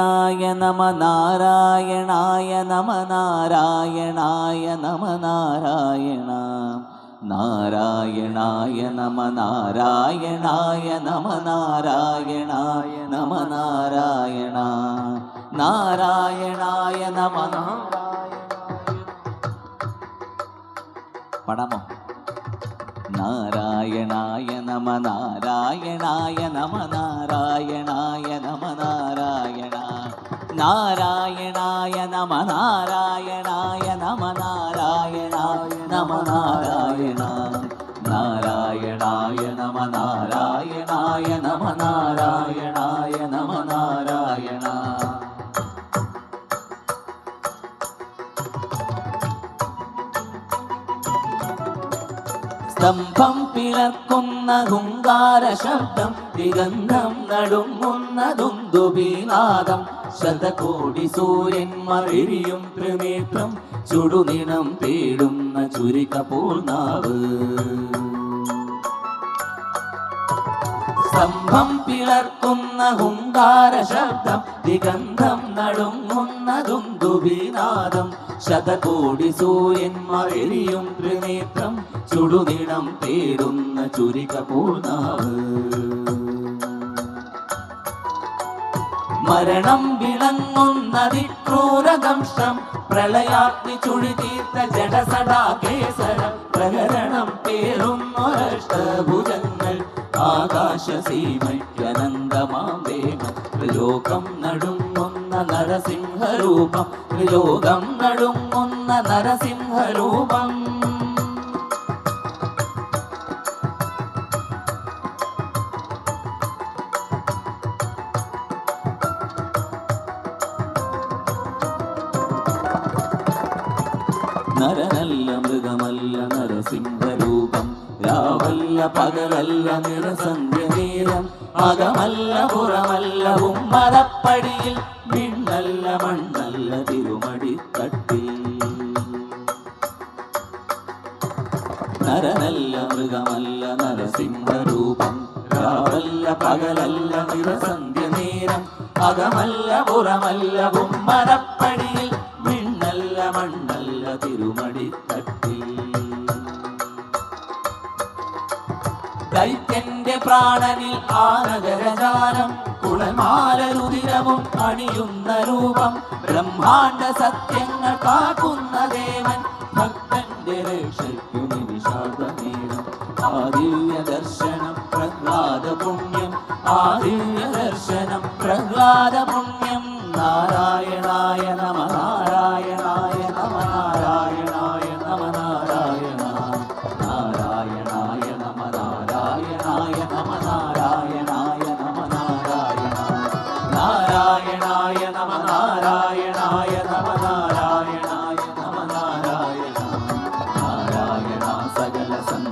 നായ നമ നാരായണായ നമ നാരായണായ നമ നാരായണ. നാരായണായ നമ നാരായണായ നമ നാരായണായ നമ നാരായണ. നാരായണായ നമ. പടമോ? നാരായണായ നമ നാരായണായ നമ നാരായണായ നമ നാരായണ. നാരായണായ നമ നാരായണായ നമ നാരായണ നമ നാരായണ നാരായണായ നമ നാരായണായ നമ നാരായണായ സ്തംഭം പിളക്കുന്ന ഹുങ്കാര ശബ്ദം ദിഗന്ധം നടുങ്ങുന്ന ദുന്ദുബീനാദം ശതകോടി സൂര്യന്മറിയും ത്രിനേത്രം ചുടുനിണം തേടുന്ന ചുരുക്ക പൂർണാവ് സ്തംഭം പിളർക്കുന്ന ഹുങ്കാര ശബ്ദം ദിഗന്ധം നടുങ്ങുന്നതും ദുബിനാദം. ശതകോടി സൂര്യന്മാരിയും ത്രിനേത്രം ചുടുനിണം തേടുന്ന ചുരിക പൂർണാവ് മരണം വിളങ്ങുന്നതിക്രൂരദംശം പ്രളയാഗ്നി ചുഴി തീർത്ത ജഡസടാകേസര പ്രകരണം പേറുന്നൊരഷ്ടഭുജങ്ങൾ ആകാശസീമയ്ക്കനന്തമാം വേഗം ത്രിലോകം നടുങ്ങുന്ന നരസിംഹരൂപം. ത്രിലോകം നടുങ്ങുന്ന നരസിംഹരൂപം. നരനല്ല മൃഗമല്ല നരസിംഹരൂപം രാവല്ല പകലല്ല നിറസന്ധ്യ നേരം. അകമല്ല പുറമല്ല ഉമ്മറപ്പടിയിൽ മിണ്ണല്ല മണ്ണല്ല തിരുമടി തട്ടി നരനല്ല മൃഗമല്ല നരസിംഹരൂപം. രാവല്ല പകലല്ല നിറസന്ധ്യ നേരം. അകമല്ല പുറമല്ല ഉമ്മറപ്പടിയിൽ മിണ്ണല്ല മണ്ണല്ല തിരുമടി ദൈത്യന്റെ പ്രാണനിൽ ആനഗരജാലം കുളമാലരുതിരവും അണിയുന്ന രൂപം ബ്രഹ്മാണ്ട സത്യങ്ങൾ കാക്കുന്ന ദേവൻ ഭക്തന്റെ രക്ഷയ്ക്കു ആദിവ്യ ദർശനം പ്രഹ്ലാദ പുണ്യം ആദിവ്യ ദർശനം പ്രഹ്ലാദ നാരായണായ നമ നാരായണായ നമ നാരായണ നാരായണ സകല സന്ത